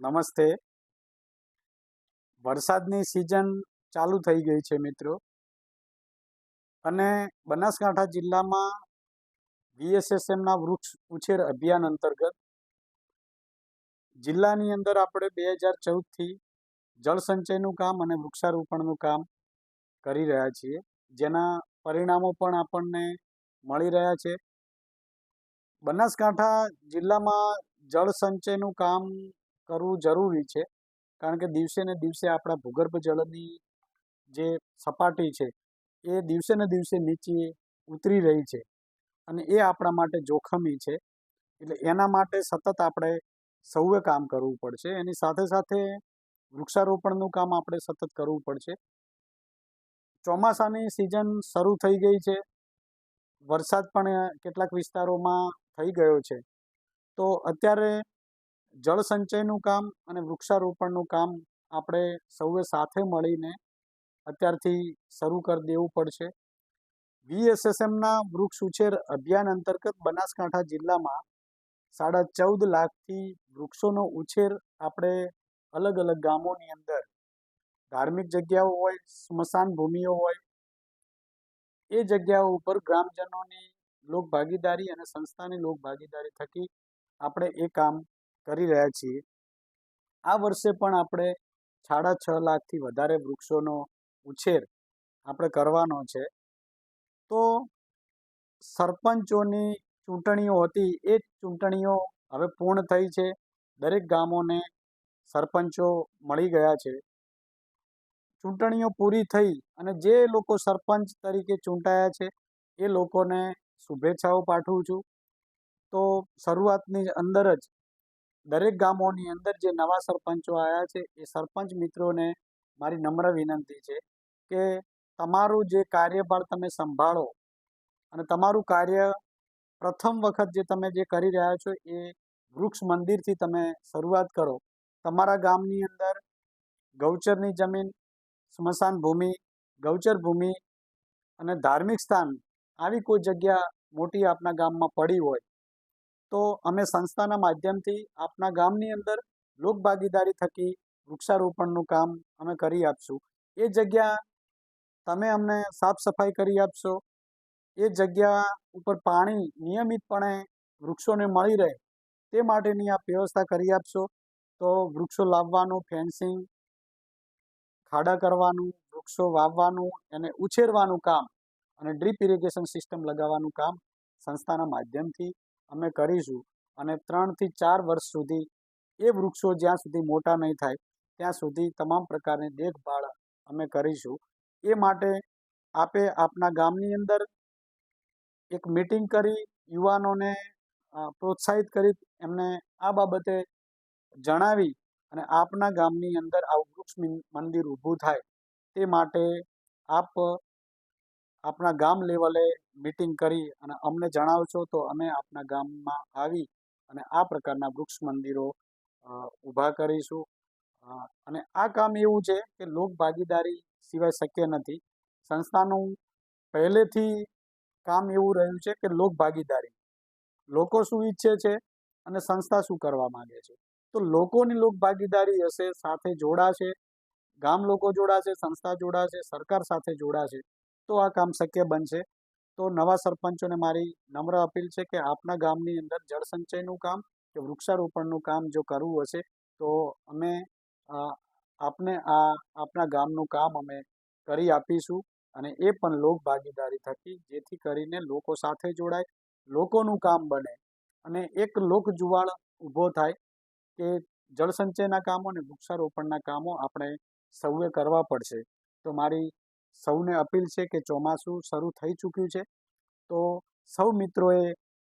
નમસ્તે. વરસાદની સિઝન ચાલુ થઈ ગઈ છે મિત્રો. અને બનાસકાંઠા જિલ્લામાં વીએસએસએમના વૃક્ષ ઉછેર અભિયાન અંતર્ગત જિલ્લાની અંદર આપણે બે હજાર ચૌદથી જળસંચયનું કામ અને વૃક્ષારોપણનું કામ કરી રહ્યા છીએ. જેના પરિણામો પણ આપણને મળી રહ્યા છે. બનાસકાંઠા જિલ્લામાં જળ સંચયનું કામ કરવું જરૂરી છે. કારણ કે દિવસે ને દિવસે આપણા ભૂગર્ભ જળની જે સપાટી છે, એ દિવસે ને દિવસે નીચે ઉતરી રહી છે અને એ આપણા માટે જોખમી છે. એટલે એના માટે સતત આપણે સૌએ કામ કરવું પડશે. એની સાથે સાથે વૃક્ષારોપણનું કામ આપણે સતત કરવું પડશે. ચોમાસાની સિઝન શરૂ થઈ ગઈ છે. વરસાદ પણ કેટલાક વિસ્તારોમાં થઈ ગયો છે. તો અત્યારે જળ સંચયનું કામ અને વૃક્ષારોપણનું કામ આપણે સૌએ સાથે મળીને અત્યારથી શરૂ કરી દેવું પડશે. વીએસએસએમના વૃક્ષ ઉછેર અભિયાન અંતર્ગત બનાસકાંઠા જિલ્લામાં સાડા ચૌદ લાખથી વૃક્ષોનો ઉછેર આપણે અલગ અલગ ગામોની અંદર, ધાર્મિક જગ્યાઓ હોય, સ્મશાન ભૂમિઓ હોય, એ જગ્યાઓ ઉપર ગ્રામજનોની લોક ભાગીદારી અને સંસ્થાની લોક ભાગીદારી થકી આપણે એ કામ કરી રહ્યા છીએ. આ વર્ષે પણ આપણે સાડા છ લાખથી વધારે વૃક્ષોનો ઉછેર આપણે કરવાનો છે. તો સરપંચોની ચૂંટણીઓ હતી, એ ચૂંટણીઓ હવે પૂર્ણ થઈ છે. દરેક ગામોને સરપંચો મળી ગયા છે. ચૂંટણીઓ પૂરી થઈ અને જે લોકો સરપંચ તરીકે ચૂંટાયા છે, એ લોકોને શુભેચ્છાઓ પાઠવું છું. તો શરૂઆતની અંદર જ દરેક ગામોની અંદર જે નવા સરપંચો આવ્યા છે, એ સરપંચ મિત્રોને મારી નમ્ર વિનંતી છે કે તમારું જે કાર્યભાર તમે સંભાળો અને તમારું કાર્ય પ્રથમ વખત જે તમે જે કરી રહ્યા છો, એ વૃક્ષ મંદિરથી તમે શરૂઆત કરો. તમારા ગામની અંદર ગૌચરની જમીન, સ્મશાન ભૂમિ, ગૌચર ભૂમિ અને ધાર્મિક સ્થાન, આવી કોઈ જગ્યા મોટી આપના ગામમાં પડી હોય તો અમે સંસ્થાના માધ્યમથી આપના ગામની અંદર લોક ભાગીદારી થકી વૃક્ષારોપણનું કામ અમે કરી આપશું. એ જગ્યા તમે અમને સાફ સફાઈ કરી આપશો. એ જગ્યા ઉપર પાણી નિયમિતપણે વૃક્ષોને મળી રહે તે માટેની આપ વ્યવસ્થા કરી આપશો. તો વૃક્ષો લાવવાનું, ફેન્સિંગ, ખાડા કરવાનું, વૃક્ષો વાવવાનું, એને ઉછેરવાનું કામ અને ડ્રીપ ઇરિગેશન સિસ્ટમ લગાવવાનું કામ સંસ્થાના માધ્યમથી અમે કરીશું. અને ત્રણથી ચાર વર્ષ સુધી એ વૃક્ષો જ્યાં સુધી મોટા નહીં થાય, ત્યાં સુધી તમામ પ્રકારની દેખભાળ અમે કરીશું. એ માટે આપે આપના ગામની અંદર એક મિટિંગ કરી, યુવાનોને પ્રોત્સાહિત કરી, એમને આ બાબતે જણાવી અને આપના ગામની અંદર આવું વૃક્ષ મંદિર ઊભું થાય. તે માટે આપ આપણા ગામ લેવલે મિટિંગ કરી અને અમને જણાવશો તો અમે આપણા ગામમાં આવી અને આ પ્રકારના વૃક્ષ મંદિરો ઊભા કરીશું. અને આ કામ એવું છે કે લોક ભાગીદારી સિવાય શક્ય નથી. સંસ્થાનું પહેલેથી કામ એવું રહ્યું છે કે લોક ભાગીદારી. લોકો શું ઈચ્છે છે અને સંસ્થા શું કરવા માંગે છે. તો લોકોની લોક ભાગીદારી હશે, સાથે જોડાશે, ગામ લોકો જોડાશે, સંસ્થા જોડાશે, સરકાર સાથે જોડાશે. તો આ કામ શક્ય બનશે. તો નવા સરપંચોને મારી નમ્ર અપીલ છે કે આપના ગામની અંદર જળ સંચયનું કામ કે વૃક્ષારોપણનું કામ જો કરવું હશે, તો અમે આપને આ, આપના ગામનું કામ અમે કરી આપીશું અને એ પણ લોક ભાગીદારી થકી, જેથી કરીને લોકો સાથે જોડાય, લોકોનું કામ બને અને એક લોક જુવાળ ઊભો થાય કે જળસંચયના કામો અને વૃક્ષારોપણના કામો આપણે સૌએ કરવા પડશે. તો મારી સૌને અપીલ છે કે ચોમાસું શરૂ થઈ ચૂક્યું છે. તો સૌ મિત્રોએ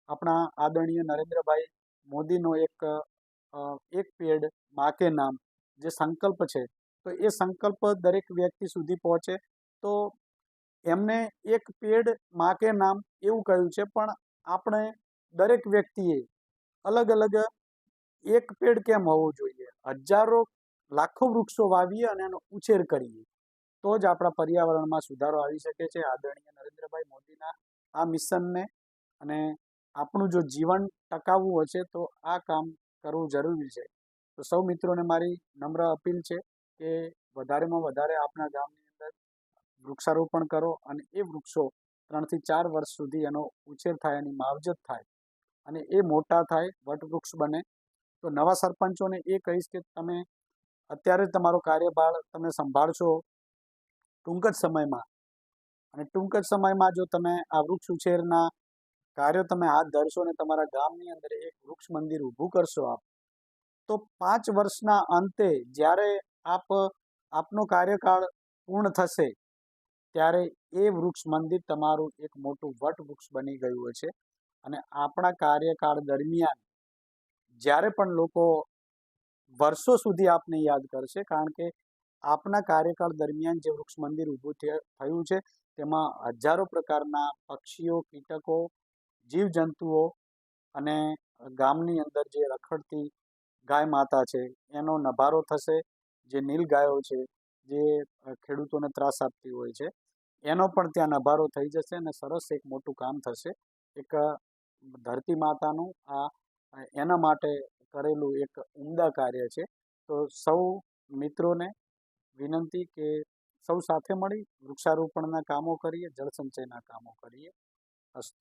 આપણા આદરણીય નરેન્દ્રભાઈ મોદીનો એક એક પેડ મા કે નામ જે સંકલ્પ છે, તો એ સંકલ્પ દરેક વ્યક્તિ સુધી પહોંચે. તો એમને એક પેડ મા કે નામ એવું કહ્યું છે, પણ આપણે દરેક વ્યક્તિએ અલગ અલગ એક પેડ કેમ હોવું જોઈએ? હજારો લાખો વૃક્ષો વાવીએ અને એનો ઉછેર કરીએ. તો જ આપણા પર્યાવરણમાં સુધારો આવી શકે છે. આદરણીય નરેન્દ્રભાઈ મોદીના આ મિશનને અને આપણું જો જીવન ટકાવવું હશે તો આ કામ કરવું જરૂરી છે. તો સૌ મિત્રોને મારી નમ્ર અપીલ છે કે વધારેમાં વધારે આપણા ગામની અંદર વૃક્ષારોપણ કરો અને એ વૃક્ષો ત્રણથી ચાર વર્ષ સુધી એનો ઉછેર થાય, એની માવજત થાય અને એ મોટા થાય, વટવૃક્ષ બને. તો નવા સરપંચોને એ કહીશ કે તમે અત્યારે તમારો કાર્યભાર તમે સંભાળશો ટૂંક જ સમયમાં. અને ટૂંક જ સમયમાં જો તમે આ વૃક્ષ ઉછેરના કાર્યો તમે હાથ ધરશો અને તમારા ગામની અંદર એક વૃક્ષ મંદિર ઊભું કરશો આપ, તો પાંચ વર્ષના અંતે જ્યારે આપ, આપનો કાર્યકાળ પૂર્ણ થશે, ત્યારે એ વૃક્ષ મંદિર તમારું એક મોટું વટ વૃક્ષ બની ગયું છે. અને આપણા કાર્યકાળ દરમિયાન જ્યારે પણ લોકો વર્ષો સુધી આપને યાદ કરશે, કારણ કે આપના કાર્યકાળ દરમિયાન જે વૃક્ષ મંદિર ઊભું થય- છે, તેમાં હજારો પ્રકારના પક્ષીઓ, કીટકો, જીવજંતુઓ અને ગામની અંદર જે રખડતી ગાય માતા છે, એનો નભારો થશે, જે નીલ ગાયો છે, જે ખેડૂતોને ત્રાસ આપતી હોય છે, એનો પણ ત્યાં નભારો થઈ જશે અને સરસ એક મોટું કામ થશે. એક ધરતી માતાનું આ, એના માટે કરેલું એક ઉમદા કાર્ય છે. તો સૌ મિત્રોને વિનંતી કે સૌ સાથે મળી વૃક્ષારોપણના કામો કરીએ જળ સંચયના કામો કરીએ. અસ્તુ.